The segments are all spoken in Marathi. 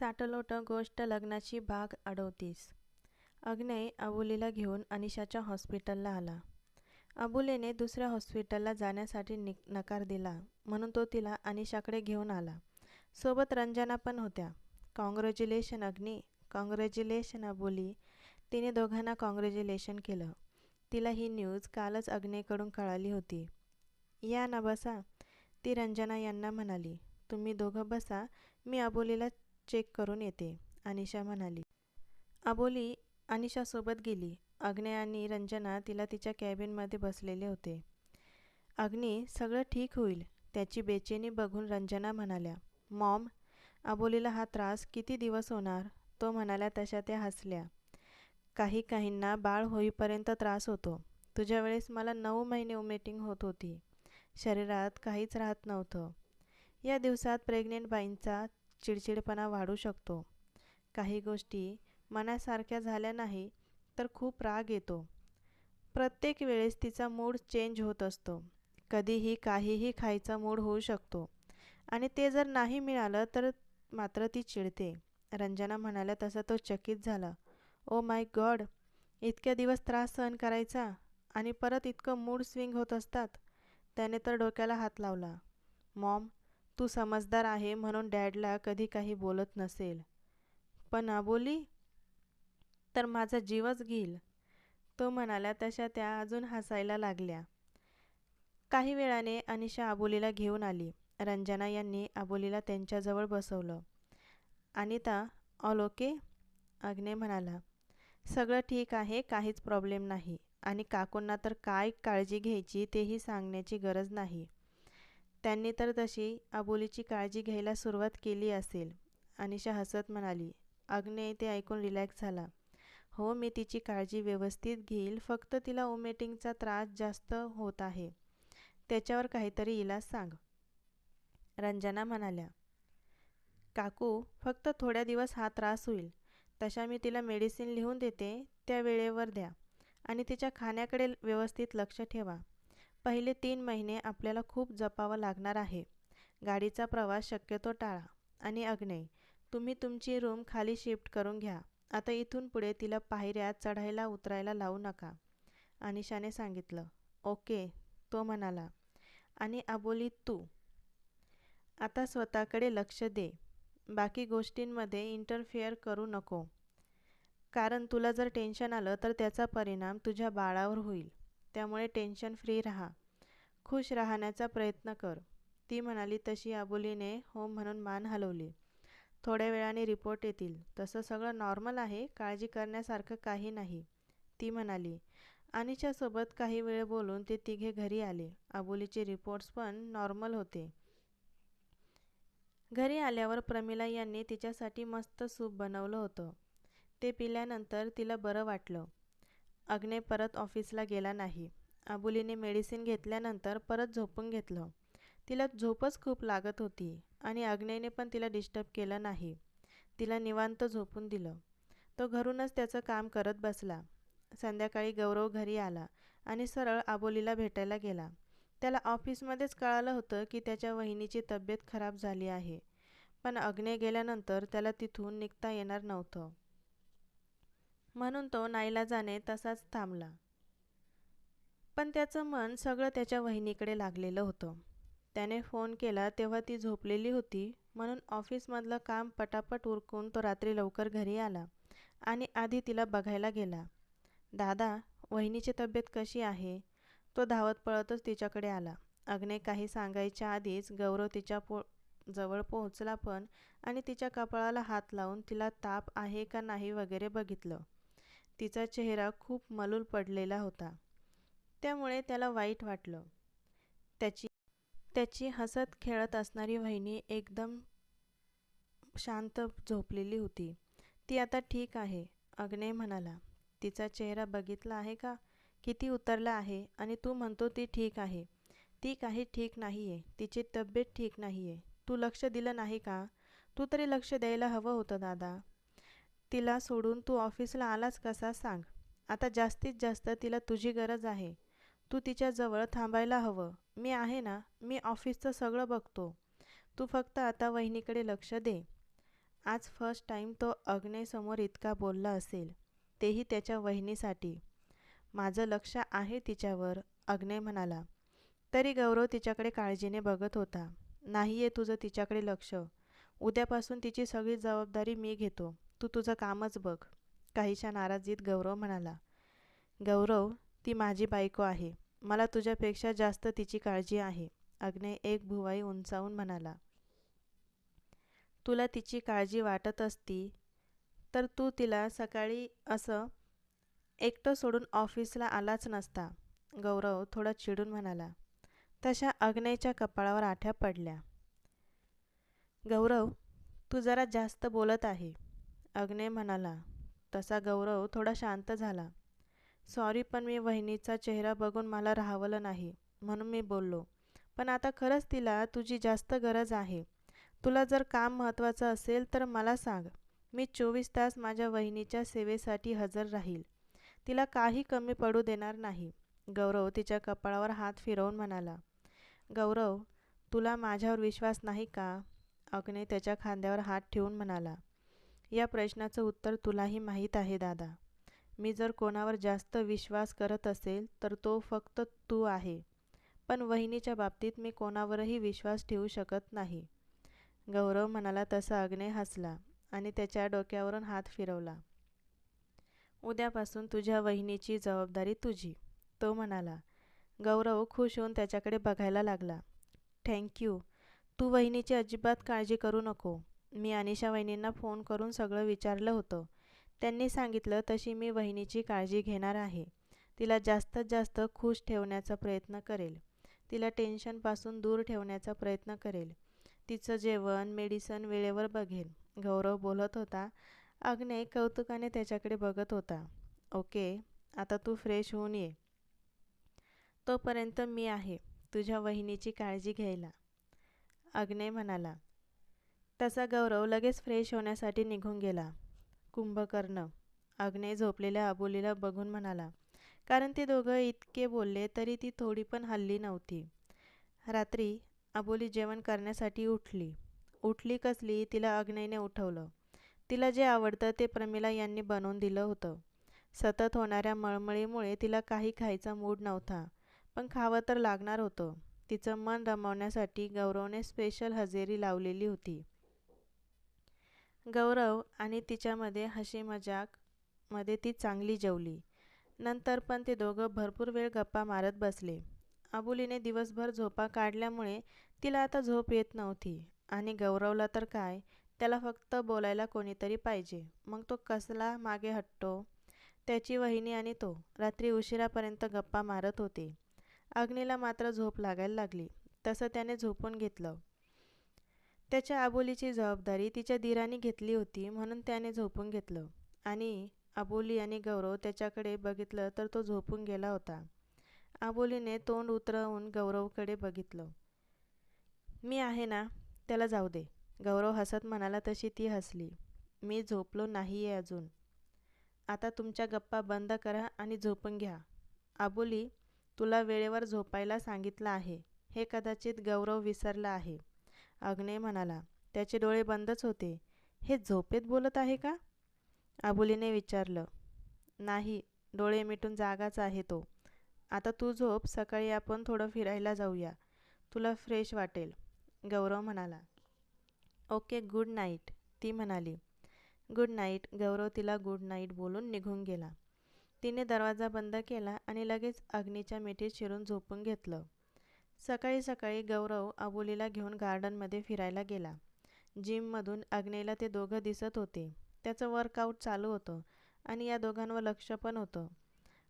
साटलोट गोष्ट लग्नाची भाग अडवतीस. अग्नय अबोलीला घेऊन अनिशाच्या हॉस्पिटलला आला. अबोलीने दुसऱ्या हॉस्पिटलला जाण्यासाठी नि नकार दिला म्हणून तो तिला अनिशाकडे घेऊन आला. सोबत रंजना पण होत्या. कॉंग्रॅच्युलेशन अग्नी कॉंग्रॅच्युलेशन अबोली तिने दोघांना कॉंग्रॅच्युलेशन केलं. तिला ही न्यूज कालच अग्नेकडून कळाली होती. या ना बसा ती रंजना यांना म्हणाली. तुम्ही दोघं बसा मी अबोलीला चेक करून येते अनिशा म्हणाली. अबोली अनिशासोबत गेली. अग्ने आणि रंजना तिला तिच्या कॅबिनमध्ये बसलेले होते. अग्नी सगळं ठीक होईल त्याची बेचैनी बघून रंजना म्हणाल्या. मॉम अबोलीला हा त्रास किती दिवस होणार? तो म्हणाल्या तशा त्या हसल्या. काही काहींना बाळ होईपर्यंत त्रास होतो. तुझ्या वेळेस मला नऊ महिने उमेटिंग होत होती. शरीरात काहीच राहत नव्हतं. या दिवसात प्रेग्नेंट बाईंचा चिडचिडपणा वाढू शकतो. काही गोष्टी मनासारख्या झाल्या नाही तर खूप राग येतो. प्रत्येक वेळेस तिचा मूड चेंज होत असतो. कधीही काहीही खायचा मूड होऊ शकतो. आणि ते जर नाही मिळालं तर मात्र ती चिडते. रंजना म्हणाल्या तसा तो चकित झाला. ओ माय गॉड इतक्या दिवस त्रास सहन करायचा? आणि परत इतकं मूड स्विंग होत असतात? त्याने तर डोक्याला हात लावला. मॉम तू समजदार आहे म्हणून डॅडला कधी काही बोलत नसेल. पण अबोली तर माझा जीवच घेईल. तो म्हणाला तशा त्या अजून हसायला लागल्या. काही वेळाने अनिशा आबोलीला घेऊन आली. रंजना यांनी आबोलीला त्यांच्याजवळ बसवलं. Anita all okay? अग्ने म्हणाला. सगळं ठीक आहे काहीच प्रॉब्लेम नाही. आणि काकूंना तर काय काळजी घ्यायची तेही सांगण्याची गरज नाही. त्यांनी तर तशी अबोलीची काळजी घ्यायला सुरुवात केली असेल. अनिशा हसत म्हणाली अग्ने ते ऐकून रिलॅक्स झाला. हो मी तिची काळजी व्यवस्थित घेईल फक्त तिला ओमेटिंगचा त्रास जास्त होत आहे. त्याच्यावर काहीतरी इलाज सांग. रंजना म्हणाल्या काकू फक्त थोड्या दिवस हा त्रास होईल. तशा मी तिला मेडिसिन लिहून देते त्या वेळेवर द्या. आणि तिच्या खाण्याकडे व्यवस्थित लक्ष ठेवा. पहिले तीन महिने आपल्याला खूप जपावं लागणार आहे. गाडीचा प्रवास शक्यतो टाळा आणि अग्नेय. तुम्ही तुमची रूम खाली शिफ्ट करून घ्या. आता इथून पुढे तिला पायऱ्या चढायला उतरायला लावू नका. अनिशाने सांगितलं. ओके तो म्हणाला. आणि अबोली तू. आता स्वतःकडे लक्ष दे. बाकी गोष्टींमध्ये इंटरफेअर करू नको. कारण तुला जर टेन्शन आलं तर त्याचा परिणाम तुझ्या बाळावर होईल. त्यामुळे टेन्शन फ्री राहा. खुश राहण्याचा प्रयत्न कर. ती म्हणाली तशी आबुलीने हो म्हणून मान हलवली. थोड्या वेळाने रिपोर्ट येतील. तसं सगळं नॉर्मल आहे काळजी करण्यासारखं काही नाही. ती म्हणाली. अनिशासोबत काही वेळ बोलून ते तिघे घरी आले. अबोलीचे रिपोर्ट्स पण नॉर्मल होते. घरी आल्यावर प्रमिला यांनी तिच्यासाठी मस्त सूप बनवलं होतं. ते पिल्यानंतर तिला बरं वाटलं. अग्ने परत ऑफिसला गेला नाही. अबुलीने मेडिसिन घेतल्यानंतर परत झोपून घेतलं. तिला झोपच खूप लागत होती आणि अग्नेने पण तिला डिस्टर्ब केलं नाही. तिला निवांत झोपून दिलं. तो घरूनच त्याचं काम करत बसला. संध्याकाळी गौरव घरी आला आणि सरळ आबोलीला भेटायला गेला. त्याला ऑफिसमध्येच कळालं होतं की त्याच्या वहिनीची तब्येत खराब झाली आहे. पण अग्ने गेल्यानंतर त्याला तिथून निघता येणार नव्हतं. म्हणून तो नाईलाजाने तसाच थांबला. पण त्याचं मन सगळं त्याच्या वहिनीकडे लागलेलं होतं. त्याने फोन केला तेव्हा ती झोपलेली होती म्हणून ऑफिसमधलं काम पटापट उरकून तो रात्री लवकर घरी आला आणि आधी तिला बघायला गेला. दादा वहिनीची तब्येत कशी आहे? तो धावत पळतच तिच्याकडे आला. अग्ने काही सांगायच्या आधीच गौरव तिच्या पो जवळ पोहोचला पण आणि तिच्या कपाळाला हात लावून तिला ताप आहे का नाही वगैरे बघितलं. तिचा चेहरा खूप मलूल पडलेला होता. त्यामुळे त्याला वाईट वाटलं. त्याची त्याची हसत खेळत असणारी वहिनी एकदम शांत झोपलेली होती. ती आता ठीक आहे अग्ने म्हणाला. तिचा चेहरा बघितला आहे का? किती उतरला आहे आणि तू म्हणतो ती ठीक आहे. ती काही ठीक नाही आहे तिची तब्येत ठीक नाही आहे तू लक्ष दिलं नाही का? तू तरी लक्ष द्यायला हवं होतं दादा. तिला सोडून तू ऑफिसला आलाच कसा सांग. आता जास्तीत जास्त तिला तुझी गरज आहे. तू तिच्याजवळ थांबायला हवं. मी आहे ना मी ऑफिसचं सगळं बघतो. तू फक्त आता वहिनीकडे लक्ष दे. आज फर्स्ट टाईम तो अग्नेसमोर इतका बोलला असेल. तेही त्याच्या वहिनीसाठी. माझं लक्ष आहे तिच्यावर अग्ने म्हणाला. तरी गौरव तिच्याकडे काळजीने बघत होता. नाही आहे तुझं तिच्याकडे लक्ष. उद्यापासून तिची सगळी जबाबदारी मी घेतो. तू तुझं कामच बघ. काहीशा नाराजीत गौरव म्हणाला गौरव ती माझी बायको आहे. मला तुझ्यापेक्षा जास्त तिची काळजी आहे. अग्ने एक भुवाई उंचावून म्हणाला तुला तिची काळजी वाटत असती तर तू तिला सकाळी असं एकटं सोडून ऑफिसला आलाच नसता. गौरव थोडा चिडून म्हणाला तशा अग्नेच्या कपाळावर आठ्या पडल्या. गौरव तू जरा जास्त बोलत आहे. अग्ने म्हणाला तसा गौरव थोडा शांत झाला. सॉरी पण मी वहिनीचा चेहरा बघून मला राहावलं नाही म्हणून मी बोललो. पण आता खरंच तिला तुझी जास्त गरज आहे. तुला जर काम महत्त्वाचं असेल तर मला सांग. मी चोवीस तास माझ्या वहिनीच्या सेवेसाठी हजर राहील. तिला काही कमी पडू देणार नाही. गौरव तिच्या कपाळावर हात फिरवून म्हणाला गौरव तुला माझ्यावर विश्वास नाही का? अग्ने त्याच्या खांद्यावर हात ठेवून म्हणाला या प्रश्नाचं उत्तर तुलाही माहीत आहे दादा. मी जर कोणावर जास्त विश्वास करत असेल तर तो फक्त तू आहे. पण वहिनीच्या बाबतीत मी कोणावरही विश्वास ठेवू शकत नाही. गौरव म्हणाला तसा अग्ने हसला आणि त्याच्या डोक्यावरून हात फिरवला. उद्यापासून तुझ्या वहिनीची जबाबदारी तुझी तो म्हणाला. गौरव खुश होऊन त्याच्याकडे बघायला लागला. थँक्यू. तू वहिनीची अजिबात काळजी करू नको. मी अनिशा वहिनींना फोन करून सगळं विचारलं होतं. त्यांनी सांगितलं तशी मी वहिनीची काळजी घेणार आहे. तिला जास्तीत जास्त खुश ठेवण्याचा प्रयत्न करेल. तिला टेन्शनपासून दूर ठेवण्याचा प्रयत्न करेल. तिचं जेवण मेडिसन वेळेवर बघेल. गौरव बोलत होता. अग्ने कौतुकाने त्याच्याकडे बघत होता. ओके आता तू फ्रेश होऊन ये. तोपर्यंत मी आहे. तुझ्या वहिनीची काळजी घ्यायला. अग्ने म्हणाला. तसा गौरव लगेच फ्रेश होण्यासाठी निघून गेला. कुंभकर्ण. अग्ने झोपलेल्या अबोलीला बघून म्हणाला कारण ते दोघं इतके बोलले तरी ती थोडी पण हल्ली नव्हती. रात्री अबोली जेवण करण्यासाठी उठली. उठली कसली तिला अग्नेने उठवलं. तिला जे आवडतं ते प्रमिला यांनी बनवून दिलं होतं. सतत होणाऱ्या मळमळीमुळे तिला काही खायचा मूड नव्हता. पण खावं तर लागणार होतं. तिचं मन रमवण्यासाठी गौरवने स्पेशल हजेरी लावलेली होती. गौरव आणि तिच्यामध्ये हशी मजाकमध्ये ती चांगली जेवली. नंतर पण ते दोघं भरपूर वेळ गप्पा मारत बसले. अबुलीने दिवसभर झोपा काढल्यामुळे तिला आता झोप येत नव्हती. आणि गौरवला तर काय? त्याला फक्त बोलायला कोणीतरी पाहिजे. मग तो कसला मागे हटतो त्याची वहिनी आणि तो रात्री उशिरापर्यंत गप्पा मारत होते. अग्नीला मात्र झोप लागायला लागली. तसं त्याने झोपून घेतलं. त्याच्या आबोलीची जबाबदारी तिच्या दिराने घेतली होती म्हणून त्याने झोपून घेतलं. आणि आबोली आणि गौरव त्याच्याकडे बघितलं तर तो झोपून गेला होता. आबोलीने तोंड उतरवून गौरवकडे बघितलं. मी आहे ना त्याला जाऊ दे. गौरव हसत म्हणाला तशी ती हसली. मी झोपलो नाही आहे अजून. आता तुमच्या गप्पा बंद करा आणि झोपून घ्या. आबोली तुला वेळेवर झोपायला सांगितलं आहे. हे कदाचित गौरव विसरला आहे. अग्ने म्हणाला त्याचे डोळे बंदच होते. हे झोपेत बोलत आहे का? आबुलीने विचारलं नाही डोळे मिटून जागाच आहे तो. आता तू झोप सकाळी आपण थोडं फिरायला जाऊया. तुला फ्रेश वाटेल. गौरव म्हणाला ओके गुड नाईट. ती म्हणाली गुड नाईट. गौरव तिला गुड नाईट बोलून निघून गेला. तिने दरवाजा बंद केला आणि लगेच अग्नीच्या मिठीत शिरून झोपून घेतलं. सकाळी सकाळी गौरव अबोलीला घेऊन गार्डनमध्ये फिरायला गेला. जिममधून अग्नेला ते दोघं दिसत होते. त्याचं वर्कआउट चालू होतं आणि या दोघांवर लक्ष पण होतं.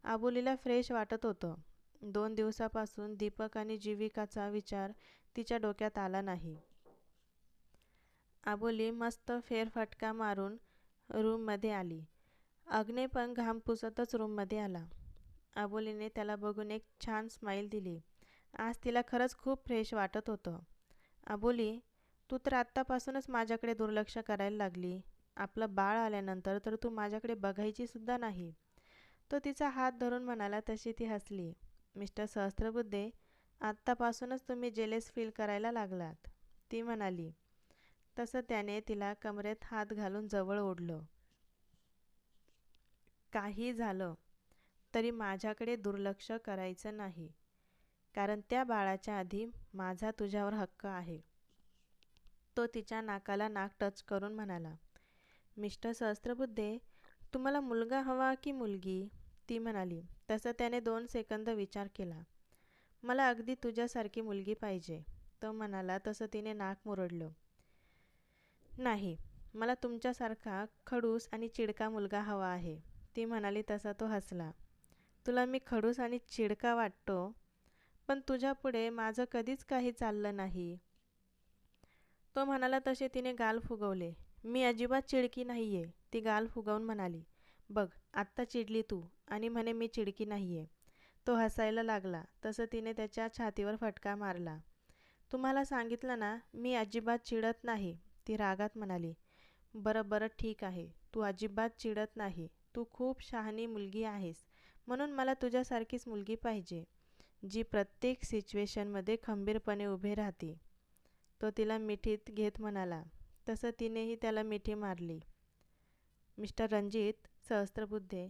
आबोलीला फ्रेश वाटत होतं. दोन दिवसापासून दीपक आणि जीविकाचा विचार तिच्या डोक्यात आला नाही. आबोली मस्त फेरफटका मारून रूममध्ये आली. अग्ने पण घाम पुसतच रूममध्ये आला. आबोलीने त्याला बघून एक छान स्माईल दिली. आज तिला खरंच खूप फ्रेश वाटत होतं. आबोली तू तर आत्तापासूनच माझ्याकडे दुर्लक्ष करायला लागली. आपलं बाळ आल्यानंतर तर तू माझ्याकडे बघायची सुद्धा नाही. तो तिचा हात धरून म्हणाला तशी ती हसली. मिस्टर सहस्त्रबुद्धे आत्तापासूनच तुम्ही जेलेस फील करायला लागलात. ती म्हणाली. तसं त्याने तिला कमरेत हात घालून जवळ ओढलं. काही झालं तरी माझ्याकडे दुर्लक्ष करायचं नाही. कारण त्या बाळाच्या आधी माझा तुझ्यावर हक्क आहे. तो तिच्या नाकाला नाक टच करून म्हणाला मिस्टर सहस्त्रबुद्धे तुम्हाला मुलगा हवा की मुलगी? ती म्हणाली. तसं त्याने दोन सेकंद विचार केला. मला अगदी तुझ्यासारखी मुलगी पाहिजे. तो म्हणाला. तसं तिने नाक मुरडलं. नाही मला तुमच्यासारखा खडूस आणि चिडका मुलगा हवा आहे. ती म्हणाली. तसा तो हसला. तुला मी खडूस आणि चिडका वाटतो पण तुझ्यापुढे माझं कधीच काही चाललं नाही. तो म्हणाला तसे तिने गाल फुगवले. मी अजिबात चिडकी नाही आहे ती गाल फुगवून म्हणाली. बघ आत्ता चिडली तू. आणि म्हणे मी चिडकी नाही आहे तो हसायला लागला. तसं तिने त्याच्या छातीवर फटका मारला. तुम्हाला सांगितलं ना मी अजिबात चिडत नाही ती रागात म्हणाली. बरं बरं ठीक आहे. तू अजिबात चिडत नाही. तू खूप शहाणी मुलगी आहेस. म्हणून मला तुझ्यासारखीच मुलगी पाहिजे. जी प्रत्येक सिच्युएशनमध्ये खंबीरपणे उभे राहते. तो तिला मिठीत घेत म्हणाला. तसं तिनेही त्याला मिठी मारली. मिस्टर रणजित सहस्त्रबुद्धे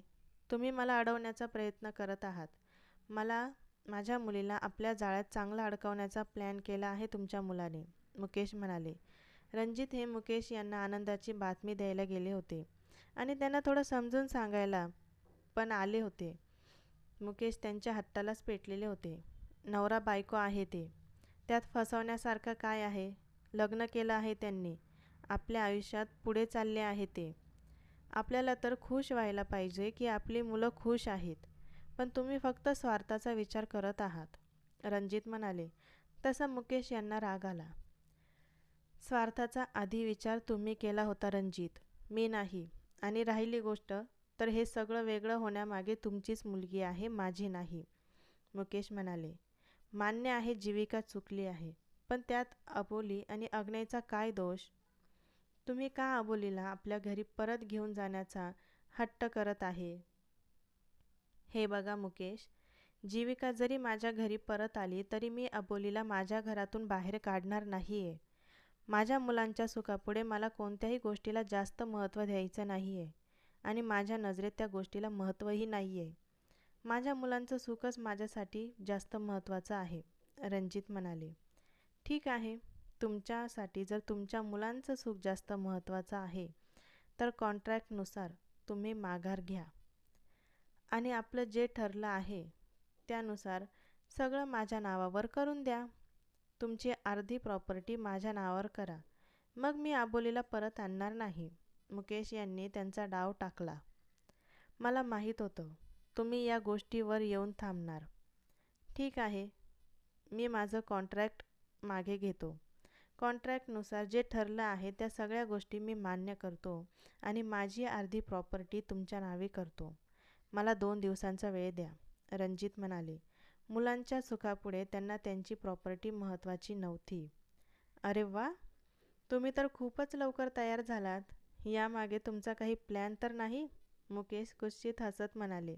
तुम्ही मला अडवण्याचा प्रयत्न करत आहात. मला माझ्या मुलीला आपल्या जाळ्यात चांगला अडकवण्याचा प्लॅन केला आहे तुमच्या मुलाने मुकेश म्हणाले. रणजित हे मुकेश यांना आनंदाची बातमी द्यायला गेले होते आणि त्यांना थोडं समजून सांगायला पण आले होते. मुकेश त्यांच्या हत्तालाच पेटलेले होते. नवरा बायको आहे ते. त्यात फसवण्यासारखं काय आहे? लग्न केलं आहे त्यांनी. आपल्या आयुष्यात पुढे चालले आहे ते. आपल्याला तर खुश व्हायला पाहिजे की आपली मुलं खुश आहेत. पण तुम्ही फक्त स्वार्थाचा विचार करत आहात. रणजित म्हणाले. तसा मुकेश यांना राग आला. स्वार्थाचा आधी विचार तुम्ही केला होता रणजित. मी नाही. आणि राहिली गोष्ट तर हे सगळं वेगळं होण्यामागे तुमचीच मुलगी आहे माझी नाही. मुकेश म्हणाले मान्य आहे जीविका चुकली आहे पण त्यात अबोली आणि अग्नयचा काय दोष? तुम्ही का अबोलीला आपल्या घरी परत घेऊन जाण्याचा हट्ट करत आहे? हे बघा मुकेश जीविका जरी माझ्या घरी परत आली तरी मी अबोलीला माझ्या घरातून बाहेर काढणार नाही आहे माझ्या मुलांच्या सुखापुढे मला कोणत्याही गोष्टीला जास्त महत्त्व द्यायचं नाही आहे आणि माझ्या नजरेत त्या गोष्टीला महत्त्वही नाही आहे माझ्या मुलांचं सुखच माझ्यासाठी जास्त महत्त्वाचं आहे रणजित म्हणाले. ठीक आहे तुमच्यासाठी जर तुमच्या मुलांचं सुख जास्त महत्त्वाचं आहे तर कॉन्ट्रॅक्टनुसार तुम्ही माघार घ्या. आणि आपलं जे ठरलं आहे त्यानुसार सगळं माझ्या नावावर करून द्या. तुमची अर्धी प्रॉपर्टी माझ्या नावावर करा. मग मी आबोलीला परत आणणार नाही. मुकेश यांनी त्यांचा डाव टाकला. मला माहीत होतं. तुम्ही या गोष्टीवर येऊन थांबणार. ठीक आहे. मी माझं कॉन्ट्रॅक्ट मागे घेतो. कॉन्ट्रॅक्टनुसार जे ठरलं आहे त्या सगळ्या गोष्टी मी मान्य करतो आणि माझी अर्धी प्रॉपर्टी तुमच्या नावे करतो. मला दोन दिवसांचा वेळ द्या. रणजित म्हणाले. मुलांच्या सुखापुढे त्यांना त्यांची प्रॉपर्टी महत्त्वाची नव्हती. अरे वा! तुम्ही तर खूपच लवकर तयार झालात. यामागे तुमचा काही प्लॅन तर नाही? मुकेश कुश्चित हसत म्हणाले.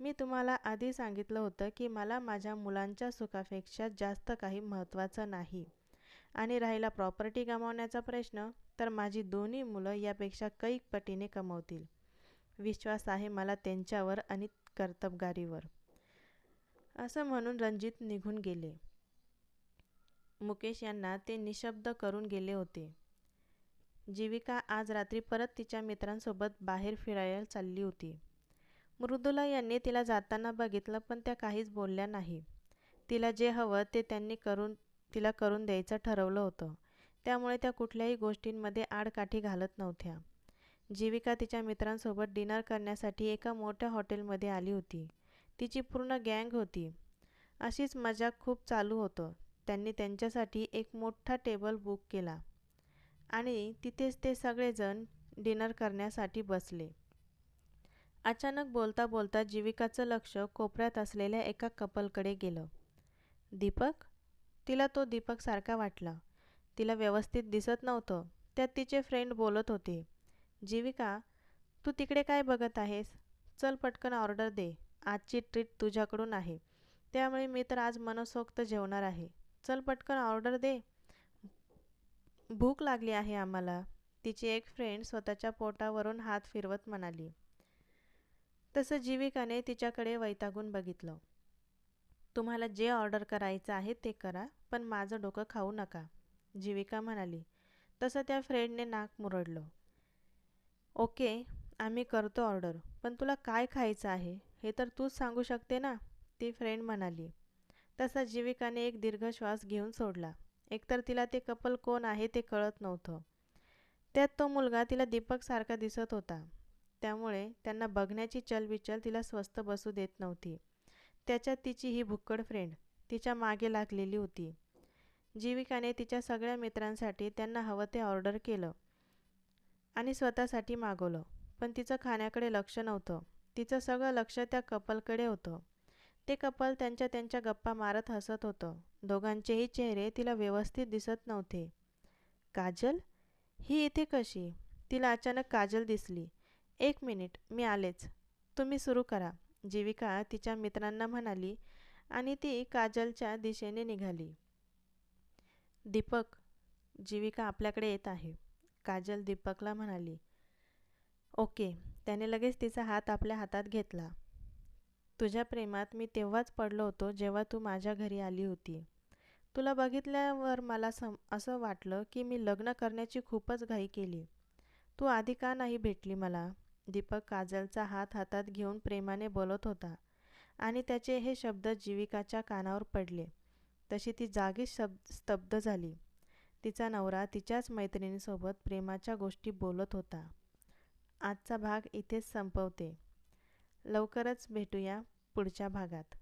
मी तुम्हाला आधी सांगितलं होतं की मला माझ्या मुलांच्या सुखापेक्षा जास्त काही महत्त्वाचं नाही. आणि राहिला प्रॉपर्टी गमावण्याचा प्रश्न तर माझी दोन्ही मुलं यापेक्षा कैक पटीने कमवतील. विश्वास आहे मला त्यांच्यावर आणि कर्तबगारीवर. असं म्हणून रणजित निघून गेले. मुकेश यांना ते निशब्द करून गेले होते. जीविका आज रात्री परत तिच्या मित्रांसोबत बाहेर फिरायला चालली होती. मृदुला यांनी तिला जाताना बघितलं पण त्या काहीच बोलल्या नाही. तिला जे हवं ते त्यांनी करून तिला करून द्यायचं ठरवलं होतं. त्यामुळे त्या कुठल्याही गोष्टींमध्ये आडकाठी घालत नव्हत्या. जीविका तिच्या मित्रांसोबत डिनर करण्यासाठी एका मोठ्या हॉटेलमध्ये आली होती. तिची पूर्ण गँग होती. अशीच मजा खूप चालू होतं. त्यांनी त्यांच्यासाठी एक मोठा टेबल बुक केला. आणि तिथेच ते सगळेजण डिनर करण्यासाठी बसले. अचानक बोलता बोलता जीविकाचं लक्ष कोपऱ्यात असलेल्या एका कपलकडे गेलं. दीपक? तिला तो दीपक सारखा वाटला. तिला व्यवस्थित दिसत नव्हतं. त्यात तिचे फ्रेंड बोलत होते. जीविका तू तिकडे काय बघत आहेस? चल पटकन ऑर्डर दे. आजची ट्रीट तुझ्याकडून आहे. त्यामुळे मी तर आज मनसोक्त जेवणार आहे. चल पटकन ऑर्डर दे. भूक लागली आहे आम्हाला. तिची एक फ्रेंड स्वतःच्या पोटावरून हात फिरवत म्हणाली. तसं जीविकाने तिच्याकडे वैतागून बघितलं. तुम्हाला जे ऑर्डर करायचं आहे ते करा पण माझं डोकं खाऊ नका. जीविका म्हणाली. तसं त्या फ्रेंडने नाक मुरडलं. ओके आम्ही करतो ऑर्डर पण तुला काय खायचं आहे हे तर तूच सांगू शकते ना? ती फ्रेंड म्हणाली. तसा जीविकाने एक दीर्घ श्वास घेऊन सोडला. एकतर तिला ते कपल कोण आहे ते कळत नव्हतं. त्यात तो मुलगा तिला दीपकसारखा दिसत होता. त्यामुळे त्यांना बघण्याची चलबिचल तिला स्वस्त बसू देत नव्हती. त्याच्यात तिची ही भुक्कड फ्रेंड तिच्यामागे लागलेली होती. जीविकाने तिच्या सगळ्या मित्रांसाठी त्यांना हवं ते ऑर्डर केलं आणि स्वतःसाठी मागवलं. पण तिचं खाण्याकडे लक्ष नव्हतं. तिचं सगळं लक्ष त्या कपलकडे होतं. ते कपल त्यांच्या त्यांच्या गप्पा मारत हसत होतं. दोघांचेही चेहरे तिला व्यवस्थित दिसत नव्हते. काजल? ही इथे कशी? तिला अचानक काजल दिसली. एक मिनिट मी आलेच. तुम्ही सुरू करा. जीविका तिच्या मित्रांना म्हणाली आणि ती काजलच्या दिशेने निघाली. दीपक? जीविका आपल्याकडे येत आहे. काजल दीपकला म्हणाली. ओके. त्याने लगेच तिचा हात आपल्या हातात घेतला. तुझ्या प्रेमात मी तेव्हाच पडलो होतो जेव्हा तू माझ्या घरी आली होती. तुला बघितल्यावर मला सम असं वाटलं की मी लग्न करण्याची खूपच घाई केली. तू आधी का नाही भेटली मला? दीपक काजलचा हात हातात घेऊन प्रेमाने बोलत होता आणि त्याचे हे शब्द जीविकाच्या कानावर पडले. तशी ती जागीच शब स्तब्ध झाली. तिचा नवरा तिच्याच मैत्रिणीसोबत प्रेमाच्या गोष्टी बोलत होता. आजचा भाग इथेच संपवते. लवकरच भेटूया पुढच्या भागात.